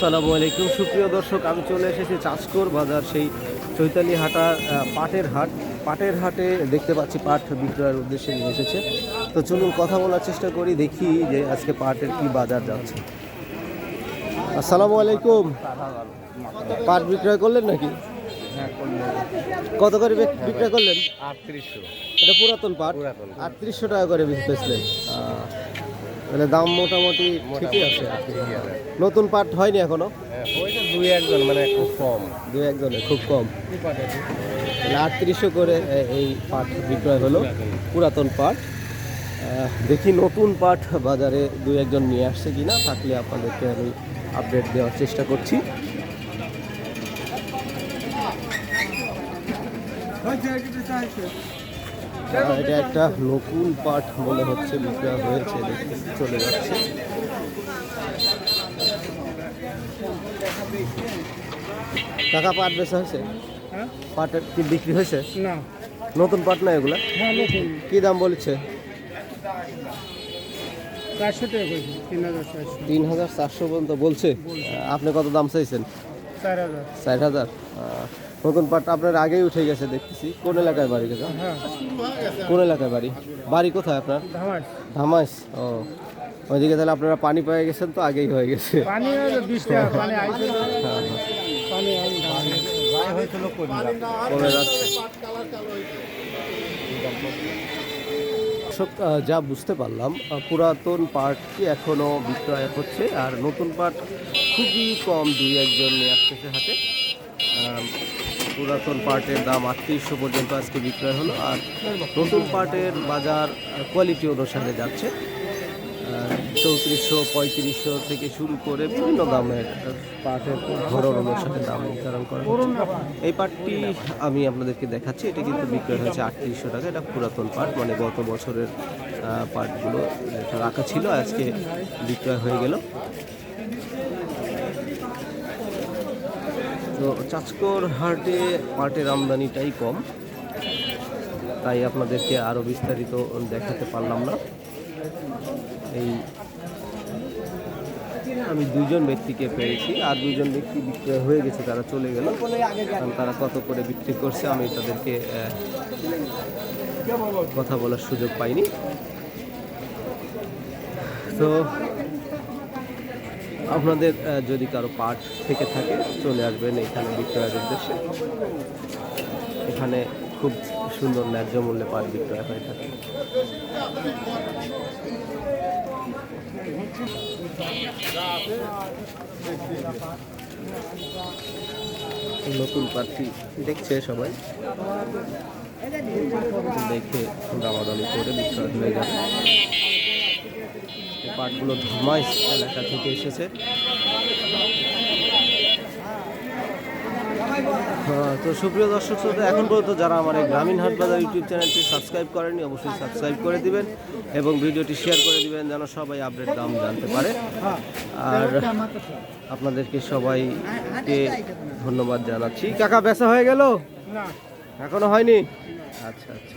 আসসালামু আলাইকুম। সুপ্রিয় দর্শক আমি চলে এসেছি চাষকর বাজার সেই চৈতালি হাটার আহ, পাটের হাট। পাটের হাটে দেখতে পাচ্ছি পাট বিক্রয়ের উদ্দেশ্যে নিয়ে এসেছে। তো চলুন কথা বলার চেষ্টা করি দেখি যে আজকে পাটের কি বাজার যাচ্ছে। আসসালামু আলাইকুম। পাট বিক্রয় করলেন নাকি? কত করে বিক্রয় করলেন? আটত্রিশশো। এটা পুরাতন পাট। আটত্রিশশো টাকা করে বেচলেন আহ, তাহলে দাম মোটামুটি ঠিকই আছে নতুন পাট হয়নি এখনও? দুই একজন মানে খুব কম। দু একজনের খুব কম। আটত্রিশশো করে এই পাট বিক্রয় হলো পুরাতন পাট। দেখি নতুন পাট বাজারে দু একজন নিয়ে আসছে কিনা থাকলে আপনাদেরকে আমি আপডেট দেওয়ার চেষ্টা করছি। এটা একটা নতুন পাট মনে হচ্ছে বিক্রয় হয়েছে দেখতে চলে যাচ্ছে। টাকা পাট বেচা হয়েছে? পাটের কি বিক্রি হয়েছে? না। নতুন পাট না এগুলা? হ্যাঁ কি দাম বলেছে? তিন হাজার চারশো। পর্যন্ত বলছে। আপনি কত দাম চাইছেন? চার হাজার। ষাট হাজার। আহ, নতুন পাট আপনার আগেই উঠে গেছে দেখতেছি। কোন এলাকায় বাড়ি গেছে? হ্যাঁ। কোন এলাকায় বাড়ি? বাড়ি কোথায় আপনার? ধামাস। ধামাইস ও। ওইদিকে তাহলে আপনারা পানি পেয়ে গেছেন তো আগেই হয়ে গেছে। হ্যাঁ, হ্যাঁ। যা বুঝতে পারলাম পুরাতন পাটটি এখনও বিক্রয় হচ্ছে আর নতুন পাট খুবই কম দুই একজন নিয়ে আসতেছে হাতে। পুরাতন পার্টের দাম আটত্রিশশো পর্যন্ত আজকে বিক্রয় হলো আর নতুন পার্টের বাজার কোয়ালিটি অনুসারে যাচ্ছে। চৌত্রিশশো, পঁয়ত্রিশশো থেকে শুরু করে বিভিন্ন দামের পাটের ধরন অনুসারে দাম নির্ধারণ করা এই পাটটি আমি আপনাদেরকে দেখাচ্ছি। এটা কিন্তু বিক্রয় হয়েছে আটত্রিশশো টাকা। এটা পুরাতন পাট মানে গত বছরের পাটগুলো রাখা ছিল। আজকে বিক্রয় হয়ে গেল। তো চাচকর হাটে পাটের আমদানিটাই কম। তাই আপনাদেরকে আরও বিস্তারিত দেখাতে পারলাম না। এই আমি দুজন ব্যক্তিকে পেয়েছি, আর দুজন ব্যক্তি বিক্রয় হয়ে গেছে, তারা চলে গেল। কারণ তারা কত করে বিক্রি করছে, আমি তাদেরকে কথা বলার সুযোগ পাইনি। তো আপনাদের যদি কারও পার্ট থেকে থাকে, চলে আসবেন এখানে বিক্রয়ের উদ্দেশ্যে এখানে খুব সুন্দর ন্যায্য মূল্যে পাট বিক্রয় হয়ে থাকে। নতুন প্রার্থী দেখছে সবাই। দেখে দামাদামি করে বিক্রয় হয়ে যাবে। পাটগুলো ধামাইশ এলাকা থেকে এসেছে। হ্যাঁ, তো সুপ্রিয় দর্শক শ্রোতা এখন পর্যন্ত যারা আমার এই গ্রামীণ হাট বাজার ইউটিউব চ্যানেলটি সাবস্ক্রাইব করেনি অবশ্যই সাবস্ক্রাইব করে দিবেন এবং ভিডিওটি শেয়ার করে দিবেন যেন সবাই আপডেট দাম জানতে পারে। আর আপনাদেরকে সবাইকে ধন্যবাদ জানাচ্ছি। কাকা বেচা হয়ে গেল? এখনও হয়নি? আচ্ছা আচ্ছা।